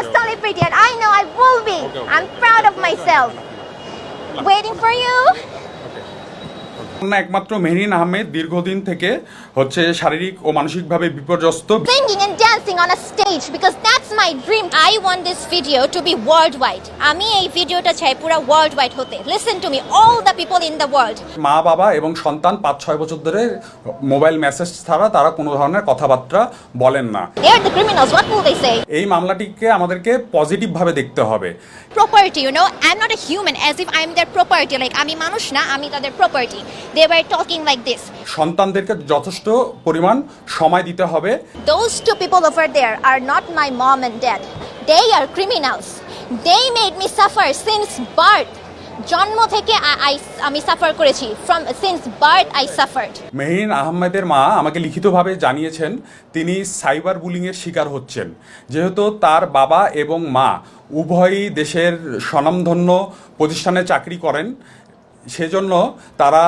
a celebrity and I know I will be. Okay, okay. I'm proud of myself. Waiting for you. একমাত্র মেহরিন আহমেদ দীর্ঘদিন থেকে হচ্ছে শারীরিক ও মানসিকভাবে বিপর্যস্ত dancing on a stage because that's my dream. I want this video to be worldwide. আমি এই ভিডিওটা চাই পুরো worldwide হতে. Listen to me, all the people in the world. মা বাবা এবং সন্তান পাঁচ ছয় বছর ধরে মোবাইল মেসেজ ছাড়া তারা কোনো ধরনের কথাবার্তা বলেন না They're the criminals. What will they say? এই মামলাটিকে আমাদেরকে পজিটিভভাবে দেখতে হবে property you know i'm not a human as if i'm their property like আমি মানুষ না আমি তাদের property they were talking like this সন্তানদেরকে যথেষ্ট পরিমাণ সময় দিতে হবে those two people over there are not my mom and dad they are criminals they made me suffer since birth জন্ম থেকে আমি সাফার করেছি from since birth i suffered Mehreen আহমেদের মা আমাকে লিখিতভাবে জানিয়েছেন তিনি সাইবার বুলিংয়ের শিকার হচ্ছেন যেহেতু তার বাবা এবং মা উভয়ই দেশের স্বনামধন্য প্রতিষ্ঠানে চাকরি করেন সেজন্য তারা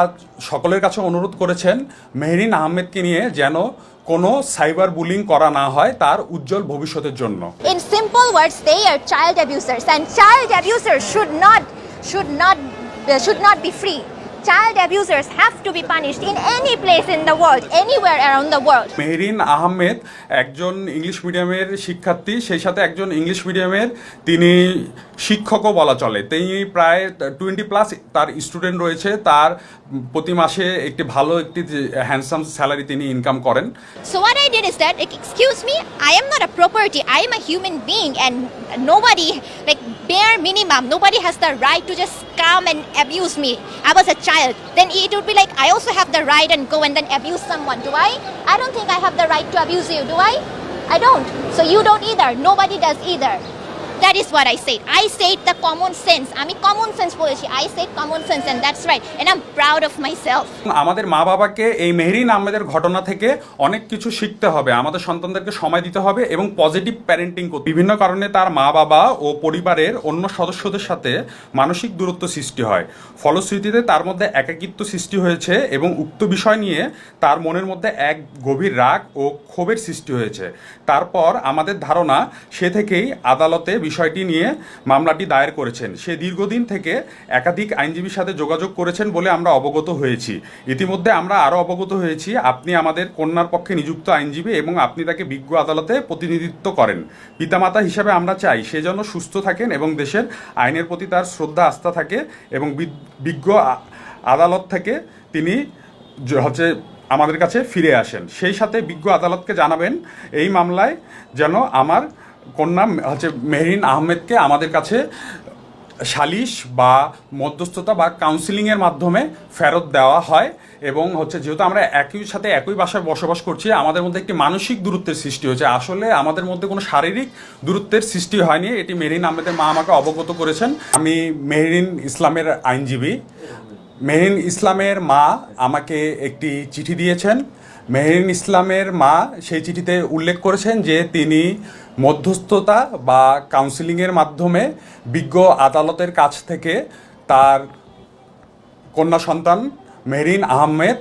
সকলের কাছে অনুরোধ করেছেন মেহরিন আহমেদকে নিয়ে যেন কোনো সাইবার বুলিং করা না হয় তার উজ্জ্বল ভবিষ্যতের জন্য। In simple words they are child abusers and child abuser should not should not should not be free child abusers have to be punished in any place in the world anywhere around the world Mehrin Ahmed একজন English মিডিয়ামের শিক্ষার্থী সেই সাথে একজন English মিডিয়ামের তিনি শিক্ষকও বলা চলে তিনি প্রায় টোয়েন্টি প্লাস তার স্টুডেন্ট রয়েছে তার প্রতি মাসে একটি ভালো একটি হ্যান্ডসাম স্যালারি তিনি ইনকাম করেন So what I did is that, like, excuse me, I am not a property. I am a human being, and nobody, like, bare minimum, nobody has the right to just come and abuse me. I was a child. Then it would be like I also have the right and go and then abuse someone. Do I? I don't think I have the right to abuse you. Do I? I don't. So you don't either. Nobody does either. That is what I said. I said the common sense. আমি common sense বলেছি. I said common sense, and that's right. And I'm proud of myself. আমাদের মা বাবাকে এই মেহরিন আহমেদের ঘটনা থেকে অনেক কিছু শিখতে হবে আমাদের সন্তানদেরকে সময় দিতে হবে এবং পজিটিভ প্যারেন্টিং করতে বিভিন্ন কারণে তার মা বাবা ও পরিবারের অন্য সদস্যদের সাথে মানসিক দূরত্ব সৃষ্টি হয় ফলশ্রুতিতে তার মধ্যে একাকিত্ব সৃষ্টি হয়েছে এবং উক্ত বিষয় নিয়ে তার মনের মধ্যে এক গভীর রাগ ও ক্ষোভের সৃষ্টি হয়েছে তারপর আমাদের ধারণা সে থেকেই আদালতে বিষয়টি নিয়ে মামলাটি দায়ের করেছেন। সে দীর্ঘদিন থেকে একাধিক আইনজীবীর সাথে যোগাযোগ করেছেন বলে আমরা অবগত হয়েছি। ইতিমধ্যে আমরা আরও অবগত হয়েছি, আপনি আমাদের কন্যার পক্ষে নিযুক্ত আইনজীবী এবং আপনি তাকে বিজ্ঞ আদালতে প্রতিনিধিত্ব করেন। পিতামাতা হিসাবে আমরা চাই সে যেন সুস্থ থাকেন এবং দেশের আইনের প্রতি তার শ্রদ্ধা, আস্থা থাকে এবং বিজ্ঞ আদালত থেকে তিনি হচ্ছে আমাদের কাছে ফিরে আসেন। সেই সাথে বিজ্ঞ আদালতকে জানাবেন, এই মামলায় যেন আমার কন্যা, হচ্ছে মেহরিন আহমেদকে আমাদের কাছে সালিশ বা মধ্যস্থতা বা কাউন্সিলিংয়ের মাধ্যমে ফেরত দেওয়া হয় এবং হচ্ছে যেহেতু আমরা একই সাথে একই বাসায় বসবাস করছি, আমাদের মধ্যে একটি মানসিক দূরত্বের সৃষ্টি হয়েছে। আসলে আমাদের মধ্যে কোনো শারীরিক দূরত্বের সৃষ্টি হয়নি। এটি মেহরিন আহমেদের মা আমাকে অবগত করেছেন। আমি মেহরিন ইসলামের আইনজীবী। মেহরিন ইসলামের মা আমাকে একটি চিঠি দিয়েছেন। মেহরিন ইসলামের মা সেই চিঠিতে উল্লেখ করেছেন যে তিনি মধ্যস্থতা বা কাউন্সিলিংয়ের মাধ্যমে বিজ্ঞ আদালতের কাছ থেকে তার কন্যা সন্তান মেহরিন আহমেদ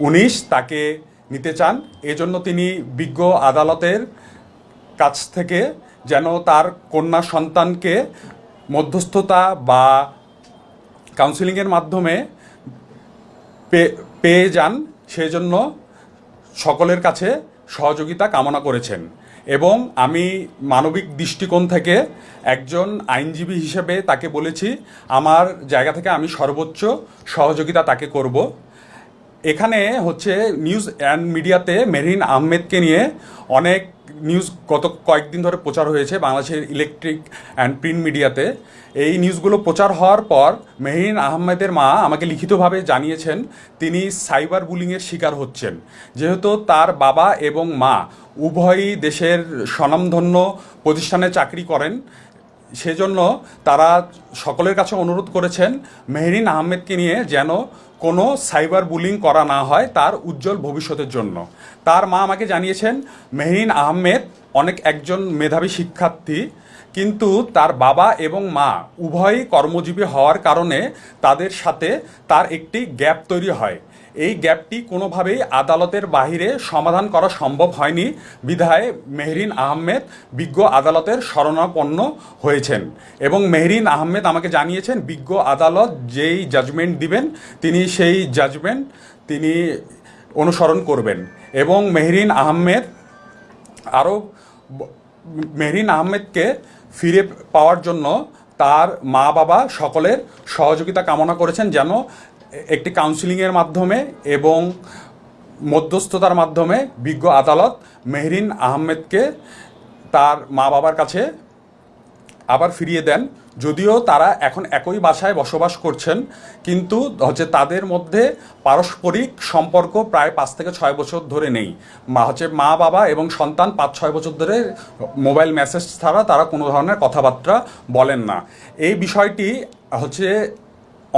উনিশ তাকে নিতে চান। এজন্য তিনি বিজ্ঞ আদালতের কাছ থেকে যেন তার কন্যা সন্তানকে মধ্যস্থতা বা কাউন্সিলিংয়ের মাধ্যমে পেয়ে যান। সেজন্য সকলের কাছে সহযোগিতা কামনা করেছেন। এবং আমি মানবিক দৃষ্টিকোণ থেকে একজন আইনজীবী হিসেবে তাকে বলেছি, আমার জায়গা থেকে আমি সর্বোচ্চ সহযোগিতা তাকে করব। এখানে হচ্ছে নিউজ অ্যান্ড মিডিয়াতে মেরিন আহমেদকে নিয়ে অনেক নিউজ গত কয়েকদিন ধরে প্রচার হয়েছে বাংলাদেশের ইলেকট্রিক অ্যান্ড প্রিন্ট মিডিয়াতে এই নিউজগুলো প্রচার হওয়ার পর মেহরিন আহমেদের মা আমাকে লিখিতভাবে জানিয়েছেন, তিনি সাইবার বুলিংয়ের শিকার হচ্ছেন। যেহেতু তার বাবা এবং মা উভয়ই দেশের স্বনামধন্য প্রতিষ্ঠানে চাকরি করেন, সেজন্য তারা সকলের কাছে অনুরোধ করেছেন মেহরিন আহমেদকে নিয়ে যেন কোনো সাইবার বুলিং করা না হয় তার উজ্জ্বল ভবিষ্যতের জন্য। তার মা আমাকে জানিয়েছেন, মেহরিন আহমেদ অনেক একজন মেধাবী শিক্ষার্থী, কিন্তু তার বাবা এবং মা উভয়ই কর্মজীবী হওয়ার কারণে তাদের সাথে তার একটি গ্যাপ তৈরি হয়। এই গ্যাপটি কোনোভাবেই আদালতের বাহিরে সমাধান করা সম্ভব হয়নি। বিধায় মেহরিন আহমেদ বিজ্ঞ আদালতের শরণাপন্ন হয়েছেন এবং মেহরিন আহমেদ আমাকে জানিয়েছেন, বিজ্ঞ আদালত যেই জাজমেন্ট দিবেন, তিনি সেই জাজমেন্ট তিনি অনুসরণ করবেন এবং মেহরিন আহমেদ আরও মেহরিন আহমেদকে ফিরে পাওয়ার জন্য তার মা বাবা সকলের সহযোগিতা কামনা করেছেন যেন একটি কাউন্সিলিংয়ের মাধ্যমে এবং মধ্যস্থতার মাধ্যমে বিজ্ঞ আদালত মেহরিন আহমেদকে তার মা বাবার কাছে আবার ফিরিয়ে দেন। যদিও তারা এখন একই বাসায় বসবাস করছেন, কিন্তু হচ্ছে তাদের মধ্যে পারস্পরিক সম্পর্ক প্রায় পাঁচ থেকে ছয় বছর ধরে নেই। মা হচ্ছে মা বাবা এবং সন্তান পাঁচ ছয় বছর ধরে মোবাইল মেসেজ ছাড়া তারা কোনো ধরনের কথাবার্তা বলেন না। এই বিষয়টি হচ্ছে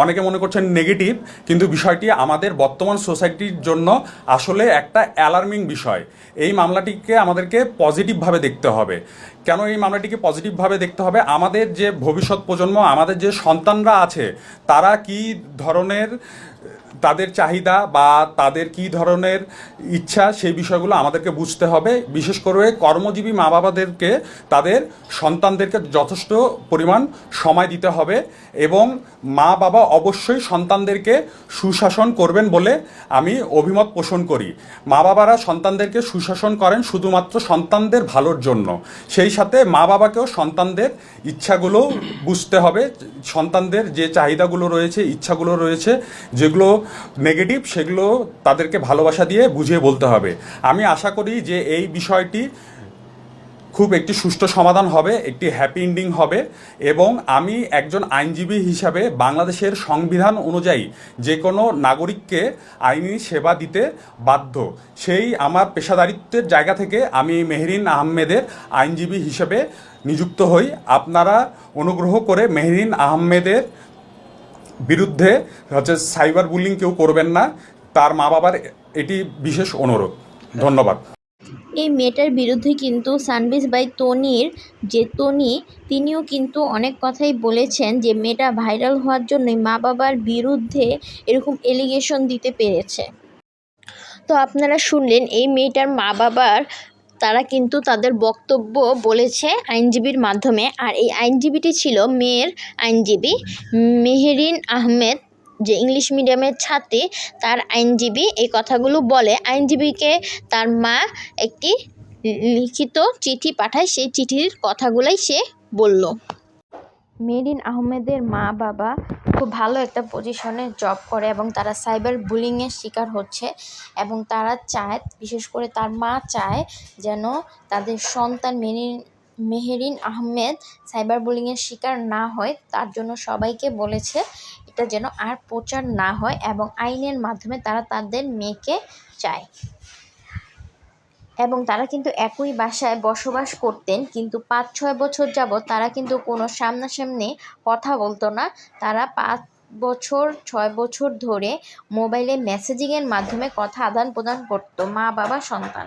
অনেকে মনে করছেন নেগেটিভ কিন্তু বিষয়টি আমাদের বর্তমান সোসাইটির জন্য আসলে একটা অ্যালার্মিং বিষয়। এই মামলাটিকে আমাদেরকে পজিটিভভাবে দেখতে হবে। কেন এই মামলাটিকে পজিটিভভাবে দেখতে হবে? আমাদের যে ভবিষ্যৎ প্রজন্ম, আমাদের যে সন্তানরা আছে, তারা কি ধরনের তাদের চাহিদা বা তাদের কি ধরনের ইচ্ছা সেই বিষয়গুলো আমাদেরকে বুঝতে হবে। বিশেষ করে কর্মজীবী মা বাবাদেরকে তাদের সন্তানদেরকে যথেষ্ট পরিমাণ সময় দিতে হবে এবং মা বাবা অবশ্যই সন্তানদেরকে সুশাসন করবেন বলে আমি অভিমত পোষণ করি। মা বাবারা সন্তানদেরকে সুশাসন করেন শুধুমাত্র সন্তানদের ভালোর জন্য। সেই সাথে মা বাবাকেও সন্তানদের ইচ্ছাগুলো বুঝতে হবে। সন্তানদের যে চাহিদাগুলো রয়েছে, ইচ্ছাগুলো রয়েছে যেগুলো নেগেটিভ সেগুলো তাদেরকে ভালোবাসা দিয়ে বুঝিয়ে বলতে হবে। আমি আশা করি যে এই বিষয়টি খুব একটি সুষ্ঠু সমাধান হবে, একটি হ্যাপি এন্ডিং হবে এবং আমি একজন আইনজীবী হিসাবে বাংলাদেশের সংবিধান অনুযায়ী যে কোনো নাগরিককে আইনি সেবা দিতে বাধ্য। সেই আমার পেশাদারিত্বের জায়গা থেকে আমি মেহরিন আহমেদের আইনজীবী হিসেবে নিযুক্ত হই। আপনারা অনুগ্রহ করে মেহরিন আহমেদের বিরুদ্ধে হচ্ছে সাইবার বুলিং কেউ করবেন না, তার মা বাবার এটি বিশেষ অনুরোধ। ধন্যবাদ। এই মেয়েটার বিরুদ্ধে কিন্তু সানবিজ বাই তনির, যে তনি, তিনিও কিন্তু অনেক কথাই বলেছেন যে মেয়েটা ভাইরাল হওয়ার জন্যই মা বাবার বিরুদ্ধে এরকম এলিগেশন দিতে পেরেছে। তো আপনারা শুনলেন, এই মেয়েটার মা বাবার তারা কিন্তু তাদের বক্তব্য বলেছে আইনজীবীর মাধ্যমে। আর এই আইনজীবীটি ছিল মেয়ের আইনজীবী মেহেরিন আহমেদ, যে ইংলিশ মিডিয়ামের ছাত্রী। তার আইনজীবী এই কথাগুলো বলে। আইনজীবীকে তার মা একটি লিখিত চিঠি পাঠায়। সেই চিঠির কথাগুলাই সে বলল। মেরিন আহমেদের মা বাবা খুব ভালো একটা পজিশনে জব করে এবং তারা সাইবার বুলিংয়ের শিকার হচ্ছে এবং তারা চায়, বিশেষ করে তার মা চায় যেন তাদের সন্তান মেরিন, মেহেরিন আহমেদ সাইবার বুলিংয়ের শিকার না হয়। তার জন্য সবাইকে বলেছে এটা যেন আর প্রচার না হয় এবং আইনের মাধ্যমে তারা তাদের মেয়েকে চায়। এবং তারা কিন্তু একই বাসায় বসবাস করতেন, কিন্তু পাঁচ ছয় বছর যাবৎ তারা কিন্তু কোনো সামনাসামনি কথা বলতো না। তারা পাঁচ বছর, ছয় বছর ধরে মোবাইলে মেসেজিংয়ের মাধ্যমে কথা আদান প্রদান করতো মা বাবা সন্তান।